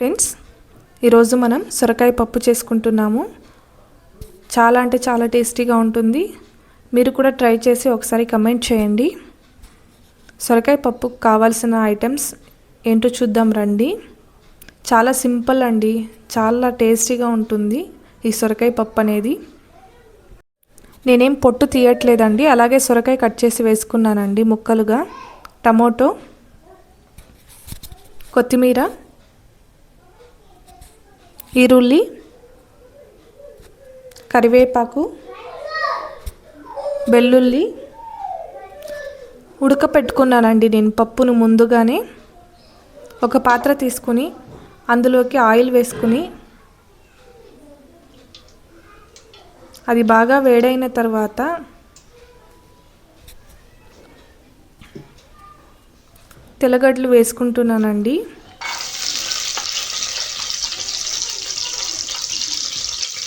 Friends ఈరోజు మనం సొరకాయ పప్పు చేసుకుంటున్నాము. చాలా అంటే చాలా టేస్టీగా ఉంటుంది. మీరు కూడా ట్రై చేసి ఒకసారి కమెంట్ చేయండి. సొరకాయ పప్పుకు కావాల్సిన ఐటమ్స్ ఏంటో చూద్దాం రండి. చాలా సింపుల్ అండి. చాలా టేస్టీగా ఉంటుంది ఈ సొరకాయ పప్పు అనేది. నేనేం పొట్టు తీయట్లేదండి. అలాగే సొరకాయ కట్ చేసి వేసుకున్నానండి ముక్కలుగా. టమోటో కొత్తిమీర ఈరుల్లి కరివేపాకు వెల్లుల్లి. ఉడకపెట్టుకున్నానండి నేను పప్పును ముందుగానే. ఒక పాత్ర తీసుకుని అందులోకి ఆయిల్ వేసుకుని అది బాగా వేడైన తర్వాత తెల్లగడ్డలు వేసుకుంటున్నానండి.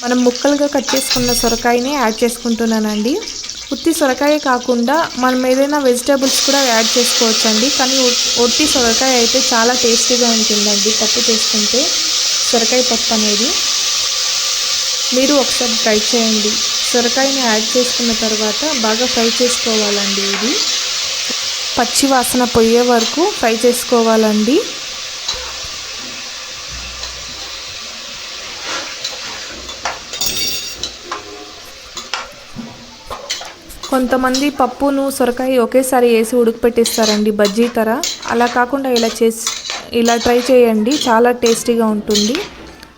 మనం ముక్కలుగా కట్ చేసుకున్న సొరకాయని యాడ్ చేసుకుంటున్నానండి. ఉత్తి సొరకాయ కాకుండా మనం ఏదైనా వెజిటేబుల్స్ కూడా యాడ్ చేసుకోవచ్చండి. కానీ ఒట్టి సొరకాయ అయితే చాలా టేస్టీగా ఉంటుందండి పప్పు చేసుకుంటే సొరకాయ పప్పు అనేది. మీరు ఒకసారి ట్రై చేయండి. సొరకాయని యాడ్ చేసుకున్న తర్వాత బాగా ఫ్రై చేసుకోవాలండి ఇది. పచ్చి వాసన పోయే వరకు ఫ్రై చేసుకోవాలండి. కొంతమంది పప్పును సొరకాయ ఒకేసారి వేసి ఉడకపెట్టిస్తారండి బజ్జీ తర. అలా కాకుండా ఇలా చేసి ఇలా ట్రై చేయండి. చాలా టేస్టీగా ఉంటుంది.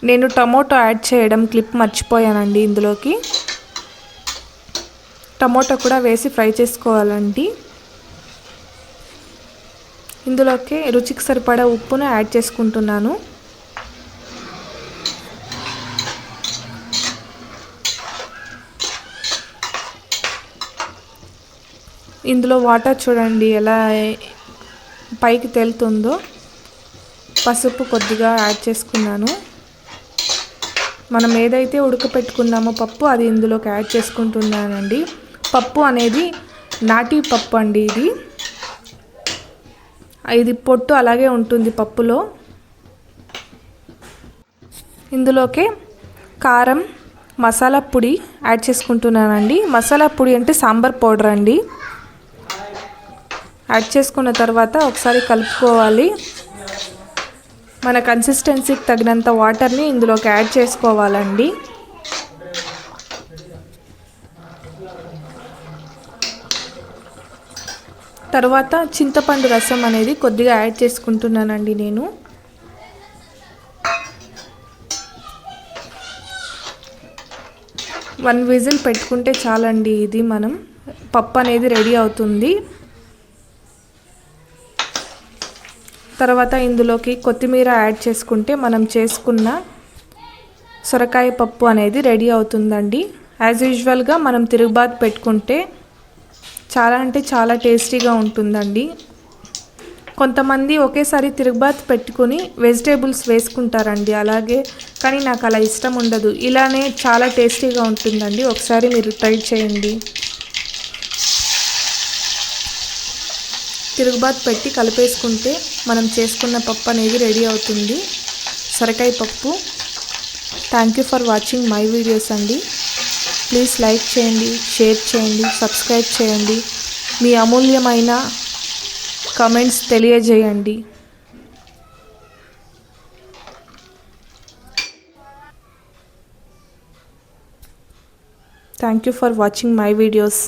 నేను టమోటో యాడ్ చేయడం క్లిప్ మర్చిపోయానండి ఇందులోకి. టమోటో కూడా వేసి ఫ్రై చేసుకోవాలండి. ఇందులోకి రుచికి సరిపడా ఉప్పును యాడ్ చేసుకుంటున్నాను. ఇందులో వాటర్ చూడండి ఎలా పైకి తేలుతుందో. పసుపు కొద్దిగా యాడ్ చేసుకున్నాను. మనం ఏదైతే ఉడకపెట్టుకున్నామో పప్పు అది ఇందులోకి యాడ్ చేసుకుంటున్నానండి. పప్పు అనేది నాటి పప్పు అండి ఇది. ఇది పొట్టు అలాగే ఉంటుంది పప్పులో. ఇందులోకి కారం మసాలా పొడి యాడ్ చేసుకుంటున్నానండి. మసాలా పొడి అంటే సాంబార్ పౌడర్ అండి. యాడ్ చేసుకున్న తర్వాత ఒకసారి కలుపుకోవాలి. మన కన్సిస్టెన్సీకి తగినంత వాటర్ని ఇందులోకి యాడ్ చేసుకోవాలండి. తర్వాత చింతపండు రసం అనేది కొద్దిగా యాడ్ చేసుకుంటున్నానండి నేను. వన్ విజిల్ పెట్టుకుంటే చాలండి ఇది మనం. పప్పు అనేది రెడీ అవుతుంది. తర్వాత ఇందులోకి కొత్తిమీర యాడ్ చేసుకుంటే మనం చేసుకున్న సొరకాయ పప్పు అనేది రెడీ అవుతుందండి. యాజ్ యూజువల్గా మనం తిరుగుబాత్ పెట్టుకుంటే చాలా అంటే చాలా టేస్టీగా ఉంటుందండి. కొంతమంది ఒకేసారి తిరుగుబాత్ పెట్టుకుని వెజిటేబుల్స్ వేసుకుంటారండి అలాగే కానీ నాకు అలా ఇష్టం ఉండదు. ఇలానే చాలా టేస్టీగా ఉంటుందండి. ఒకసారి మీరు ట్రై చేయండి. తిరుగుబాత్ పెట్టి కలిపేసుకుంటే మనం చేసుకున్న పప్పు అనేది రెడీ అవుతుంది. సొరకాయ పప్పు. Thank you for watching my videos అండి. ప్లీజ్ లైక్ చేయండి షేర్ చేయండి సబ్స్క్రైబ్ చేయండి. మీ అమూల్యమైన కమెంట్స్ తెలియజేయండి. Thank you for watching my videos